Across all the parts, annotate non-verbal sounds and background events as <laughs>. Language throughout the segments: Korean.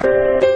저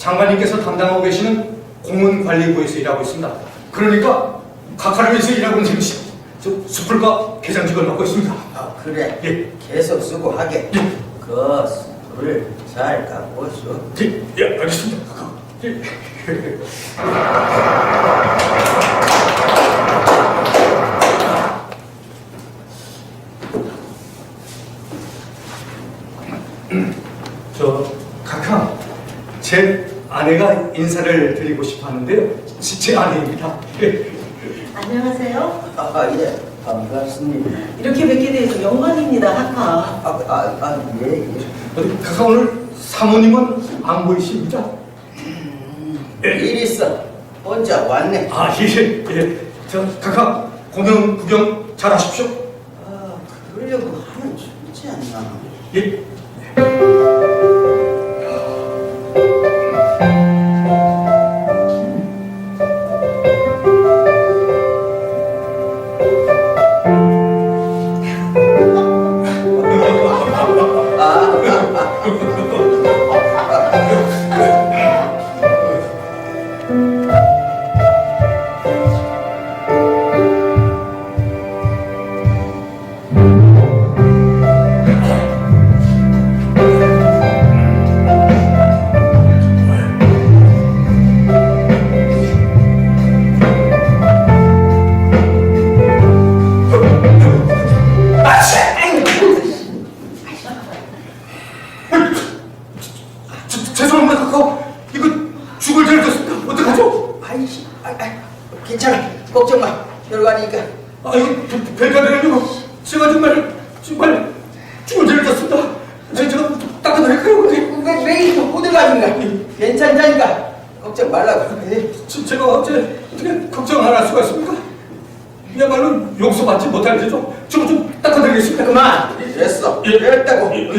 장관님께서 담당하고 계시는 공문관리부에서 일하고 있습니다 그러니까 각하를 위해서 일하고 있는 저 수풀과 개장직을 맡고 있습니다 아 그래 예. 계속 수고하게 예. 그 술을 잘 갖고 있어 예, 예 알겠습니다 각하 예. 저 각하 제 아내가 인사를 드리고 싶어 하는데요 제- 제 아내입니다 예. 안녕하세요. 아 예 반갑습니다 이렇게 뵙게 돼서 영광입니다, 하카. 아 아 아 예 예. 어디 각하 오늘 사모님은 안 보이십니다 예. 일 있어 혼자 왔네 아, 예, 예. 저, 각하, 공연 구경 잘 하십시오. 아 그러려고 하면 좋지 않나 예.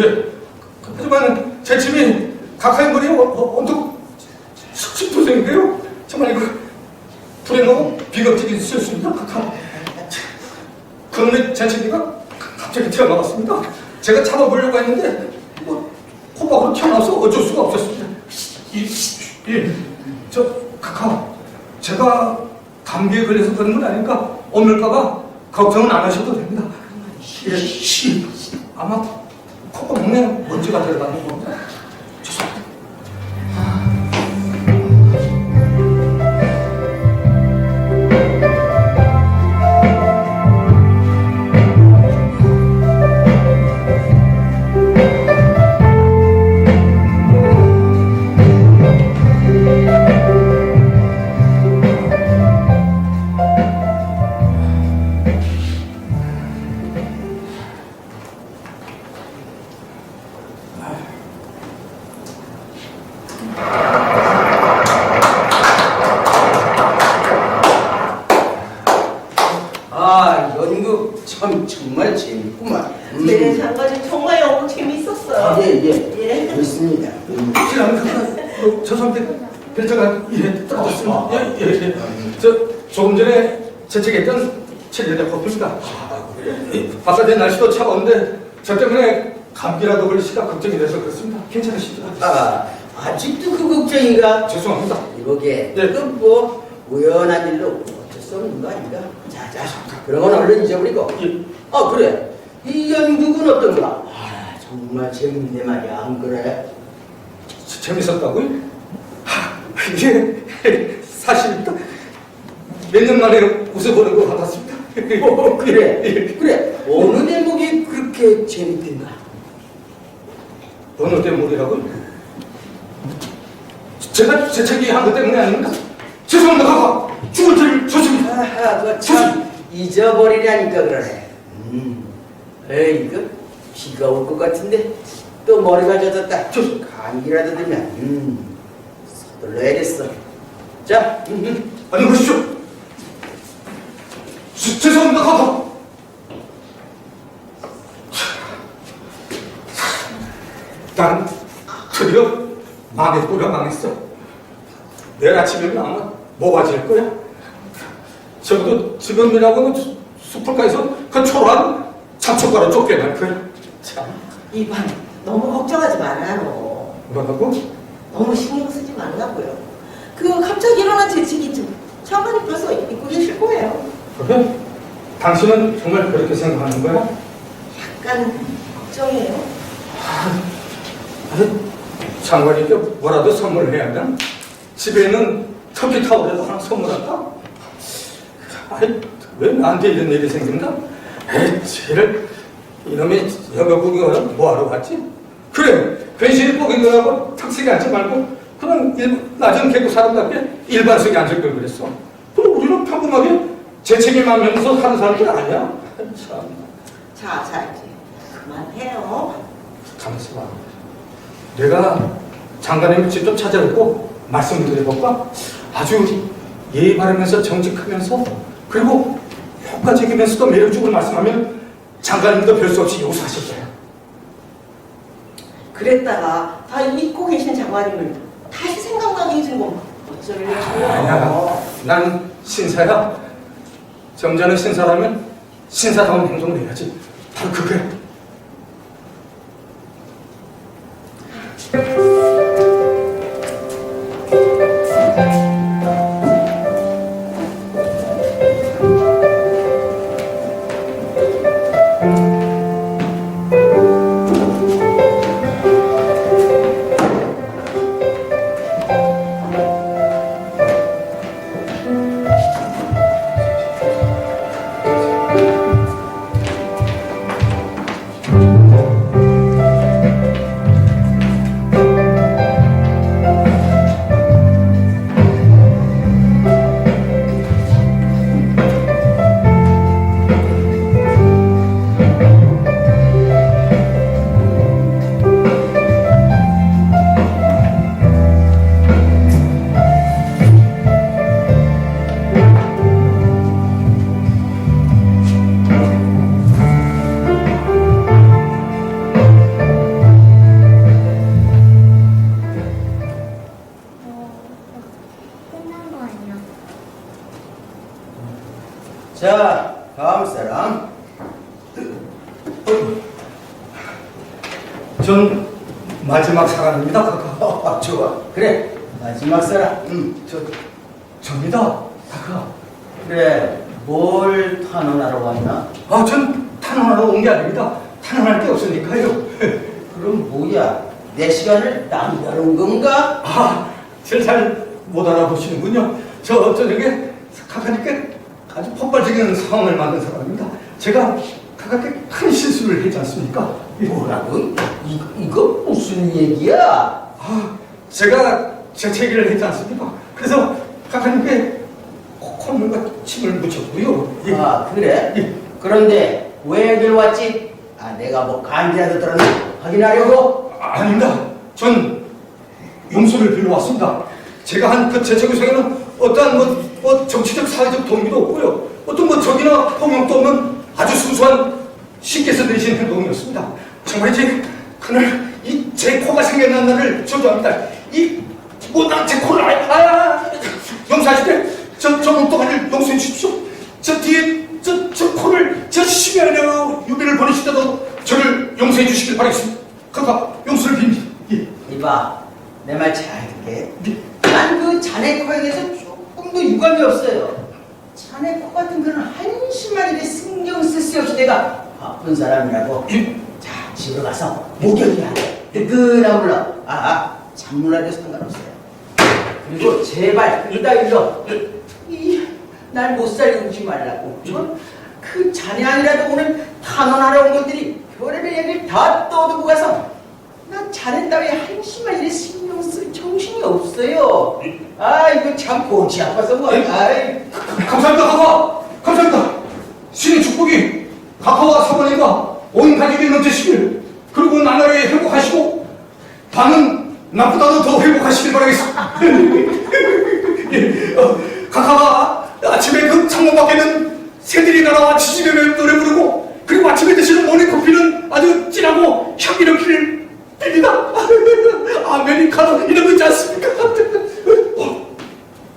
예, 예. 하지만 제 집이 어, 어, 언덕 숙식도생인데요. 정말 이거 불에 너무 비겁적인. 각하. 그놈의 제 집이가 갑자기 튀어나왔습니다. 제가 잡아보려고 했는데 뭐 호박으로 튀어나와서 어쩔 수가 없었습니다. 이, 예, 저 각하, 제가 감기에 걸려서 그런 건 아니니까 오늘까봐 걱정은 안 하셔도 됩니다. 예, 씨, 아마 콧구멍에 먼지가 들어가는 겁니다. 정말 재밌구만. 음. 네, 장관님 정말 연극 재밌었어요. 아, 예, 예. 예. 그렇습니다. 음. 지나가다가 어, 죄송한데 벨트가 예 떨어졌습니다. 예, 예, 예. 저 조금 전에 제책했던 체리대 커플입니다. 예, 바깥에 날씨도 차가운데 저 때문에 감기라도 걸리시다 걱정이 돼서 그렇습니다. 괜찮으시죠? 아, 아직도 그 걱정인가? 죄송합니다. 이거게. 네. 그뭐 우연한 일로 없는 거 아닌가? 자, 자, 그런 건 얼른 잊어버리고. 예. 아, 그래. 이 연극은 어떤가? 아, 정말 재밌네 말이야. 안 그래? 재- 재밌었다고요? 하, 이게 사실 몇년 만에 웃어보는 것 같았습니다. 어, 그래. <laughs> 예. 그래. 어느 대목이 그렇게 재밌던가? 어느 때문이라고요? 제가 제 책이 한것 때문에 아닙니까? 죄송합니다, 가가. 죽을 죄를 졌습니다. 아하, 그참 잊어버리려니까 그러네. 음. 에이, 그 비가 올 것 같은데 또 머리가 젖었다. 저- 감기라도 들면 음, 서둘러야겠어. 자, 음, 음. 아니 그러시죠. 제- 죄송합니다, 가가. 난 드디어 망했구나 망했어. 내일 아침에는 아마 모가질 거야. 적어도 지금이라고는 수- 숲을가에서 그 초라한 잡초가루 쫓겨날 거야. 참, 이반 너무 걱정하지 말아요. 뭐라고? 너무 신경 쓰지 말라고요. 그 갑자기 일어난 재치기 좀 장관님 벌써 잊고 계실 거예요. 그래? 당신은 정말 그렇게 생각하는 거야? 약간 걱정이에요. 아니, 장관님께 뭐라도 선물해야 하나? 집에 있는 터키 타올에도 하나 선물할까? 아니, 왜 나한테 이런 일이 생긴다? 에이, 쟤를 이놈의 여가국이가 뭐하러 갔지? 그래, 괜시리 뽀개느라고 탁석에 앉지 말고 그냥 일, 낮은 개구 사람답게 일반석에 앉을 걸 그랬어. 그럼 우리는 평범하게 재책임하면서 하는 사람들 아니야? 참, 자, 자 이제 그만해요. 봐. 내가 장관님을 직접 찾아뵙고 말씀드려볼까? 아주 예의 바르면서 정직하면서 그리고 효과적이면서도 매력적으로 말씀하면 장관님도 별수 없이 용서하실 거야. 그랬다가 다 잊고 계신 장관님을 다시 생각나게 해준 건 아니야. 어쩌려고요? 나는 신사야. 정자는 신사라면 신사다운 행동을 해야지. 바로 그거야. 마지막 사람. 음, 저, 접니다. 카카. 그래, 뭘 탄원하러 왔나? 아, 전 탄원하러 온 게 아닙니다. 탄원할 게 없으니까요. <laughs> 그럼 뭐야? 내 시간을 낭비하러 온 건가? 아, 제일 잘못 알아보시는군요. 저 저녁에 카카님께 아주 폭발적인 상황을 만든 사람입니다. 제가 카카께 큰 실수를 했지 않습니까? 뭐라고? 이, 이거 무슨 얘기야? 아, 제가 재채기를 했지 않습니까? 그래서 코- 콧물과 침을 묻혔고요. 예. 아, 그래? 예. 그런데 왜 여길 왔지? 아, 내가 뭐 감기라도 들었나? 확인하려고? 아, 아닙니다. 전 용서를 빌러 왔습니다. 제가 한 그 재채기 속에는 어떠한 뭐, 뭐 정치적 사회적 동기도 없고요. 어떤 뭐 적이나 폭력도 없는 무수한 신께서 내신 행동이었습니다. 정말 이제 그날 이 제 코가 생겨난 날을 저주합니다. 이 못난 제 코를 아, 아, 용서하시되 저저 몸뚱아리를 용서해 주십시오. 저 뒤에 저, 저 코를 저 심연의 유비를 보내시더라도 저를 용서해 주시길 바라겠습니다. 그가 용서를 빕니다. 예. 이봐, 내 말 잘 듣게. 난 그 자네 코에 대해서 조금도 유감이 없어요. 자네 코 같은 그런 한심한 일에 신경 쓸 수 없이 내가 바쁜 사람이라고. 예. 자, 집으로 가서 목욕이야. 뜨끈한 물로. 아, 아, 찬물라도 상관없어요. 그리고 제발 이따위로 이날 못 살게 오지 말라고. 어? 그 자네 아니라도 오늘 탄원하러 온 것들이 별의별 얘기를 다 떠들고 가서 난 자네 따위 한심한 일에 신경 쓸 정신이 없어요. 아 이거 참 골치 아파서 뭐. 아이. 감사합니다, 카카. 감사합니다. 신의 축복이 카카와 사모님과 온 가족이 넘치시길 그리고 나날이 행복하시고 반은 나보다도 더 행복하시길 바라겠습니다. 예, <laughs> 어, 카카가 아침에 그 창문 밖에는 새들이 날아와 지지면을 노래 부르고 그리고 아침에 드시는 모닝커피는 아주 진하고 향기롭기를 빕니다. <laughs> 아메리카노 이런 거 있지 않습니까? <laughs> 어,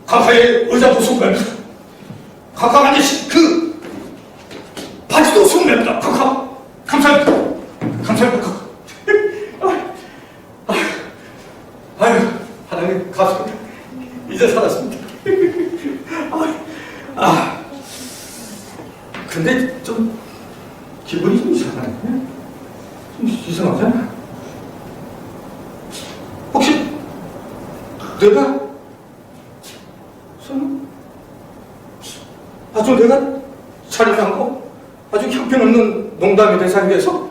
카카의 의자도 송갑니다. 카카가 계신 그 바지도 송맵니다. 카카 감사합니다. 감사합니다. 카카. 아유, 아유 하나님 감사합니다. 이제 살았습니다. 아유, 아 근데 좀 기분이 좀 이상하네. 좀 이상하잖아. 혹시 내가 설마 아주 내가 잔인한 거, 아주 형편없는 농담의 대상이 돼서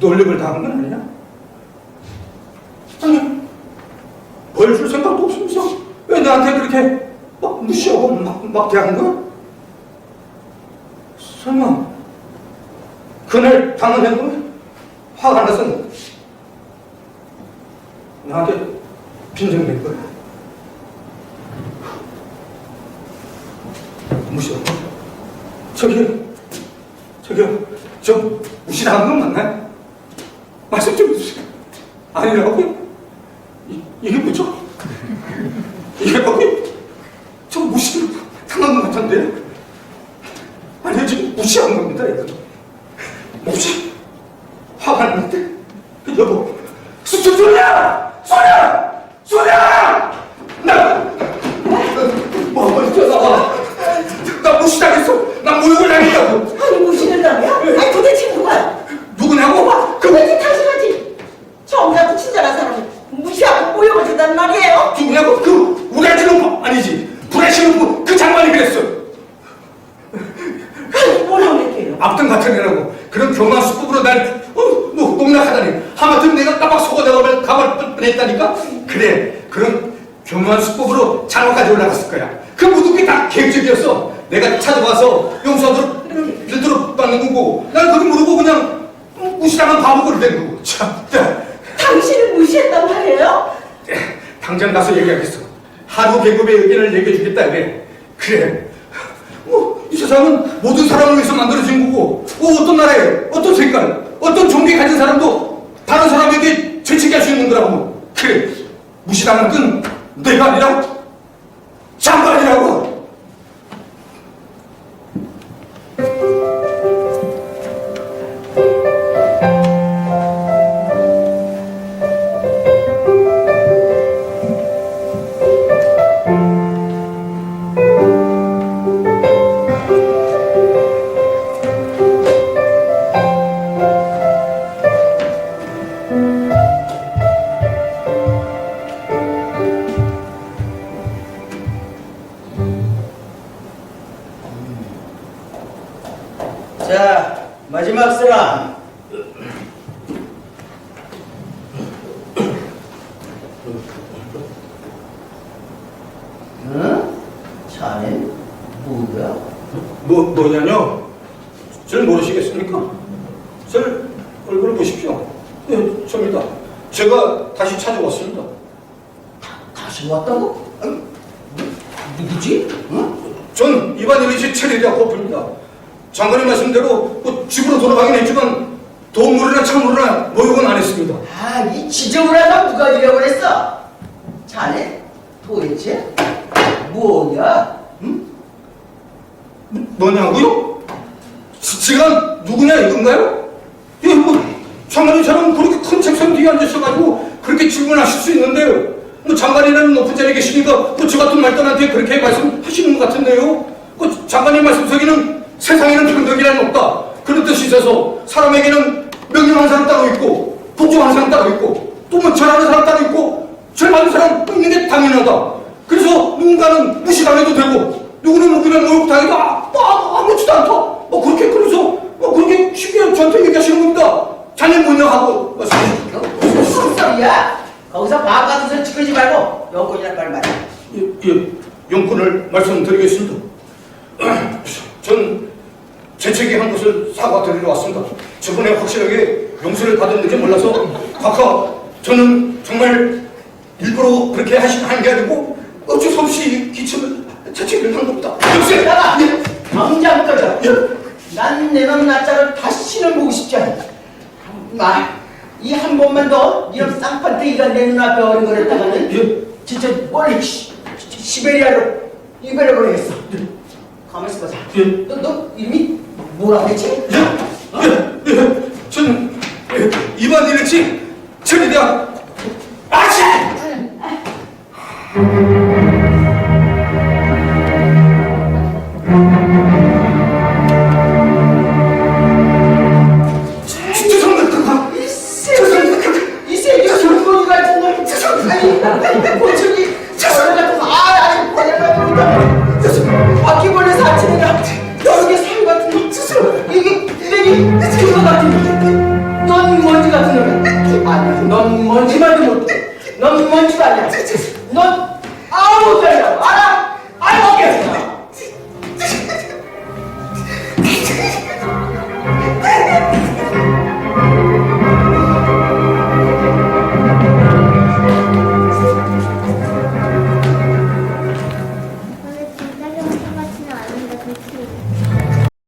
놀림을 당한 건 아니냐? 아니, 벌 줄 생각도 없으면서 왜 나한테 그렇게 막 무시하고 막, 막 대한 거야? 설마 그날 당한 행동에 화가 나서 나한테 빈정된 거야? 무시하고 저기요 저기요 저 무시당한 건 맞나요? 말씀 좀 해주세요 아니라고요? 이, 이게 뭐죠? 이게 뭐저 무시를 당한 것 같은데요? 아니요 지금 무시한 겁니다 이거 무시 화가 났는데 여보 소, 소, 소리야! 소리야! 소리야! 나 뭐, 어쩌다 나 무시당했어 나 모욕을 당했다고 아니 무시를 당해요? 아니 도대체 누가? 누구냐고? 그 도대체 당신하지? 정자고 친절한 사람이 무시하고 모욕을 준다는 말이에요? 누구냐고? 그 우라지는 거 아니지 불의시는 거, 그 장관이 그랬어 아니 뭐라고 그랬게요? 앞등 같은 애라고 그런 교만 수법으로 날 어, 뭐, 농락하다니 하마터면 내가 까박 속아내가 가만 뻔했다니까 그래 그런 교만 수법으로 장관까지 올라갔을 거야 그 모든 게다 계획적이었어 내가 찾아와서 용서하도록 빌도록 받는 거고 난 그거 모르고 그냥 무시당한 바보가 된 거고 참 야. 당신을 무시했단 말이에요? 당장 가서 얘기하겠어. 하루 계급의 의견을 얘기해 주겠다 그래. 그래. 뭐, 이 세상은 모든 사람을 위해서 만들어진 거고, 뭐 어떤 나라에, 어떤 색깔, 어떤 종교 가진 사람도 다른 사람에게 죄책게 할수 있는 거라고. 그래. 무시당한 건 내가 아니라 절 모르시겠습니까? 절 얼굴을 보십시오. 네, 접니다. 제가 다시 찾아왔습니다. 다 시 왔다고? 아니, 누- 누구지? 응? 전 이반 일리시 체리라고 부릅니다. 장관님 말씀대로 뭐 집으로 돌아가긴 했지만 돈물이나 찬물이나 목욕은 안 했습니다. 아, 이 지저분한 건 누가 잃어버렸어? 자네 도대체 뭐냐? 응? 뭐냐고요? 지- 지가 누구냐 이건가요? 예, 뭐 장관님처럼 그렇게 큰 책상 뒤에 앉으셔가지고 그렇게 질문하실 수 있는데요. 뭐 장관이라는 높은 자리에 계시니까 뭐저 같은 말단한테 그렇게 말씀하시는 것 같은데요. 그 장관님 말씀 속에는 세상에는 평등이란 없다. 그런 뜻이 있어서 사람에게는 명령하는 사람 따로 있고 복종하는 사람 따로 있고 또뭐 절하는 사람 따로 있고 절받는 사람 있는 게 당연하다. 그래서 누군가는 무시당해도 되고 누구는 누구는 모욕 당해도 아, 뭐 아무렇지도 않다. 뭐 그렇게 그래서 뭐 그렇게 쉽게 저한테 얘기하시는 겁니다. 자네 뭐냐 하고 주십시오. 무슨 소리야? 거기서 밥 같은 소리 치르지 말고 여권이나 빨리 말해. 예, 예, 용건을 말씀드리겠습니다. 전 재채기 한 것을 사과드리러 왔습니다. 저번에 확실하게 용서를 받았는지 몰라서 각하 저는 정말 일부러 그렇게 하시 한게 아니고 어쩔 수 없이 기침을 재채기를 한 겁니다. 역시 나가! 예, 당장 꺼져! 예. 난 내놈 나짜를 다시는 보고 싶지 않아. 나, 이한 번만 더 이런 쌍판대기가 내 눈앞에 어른거렸다가는 예. 진짜 멀리 시, 시- 시베리아로 이별해 버리겠어. 가만있어 보자. 예. 너, 너 이름이 뭐라 그랬지? 예. 저는 예, 이반 일치 천리대학 아치!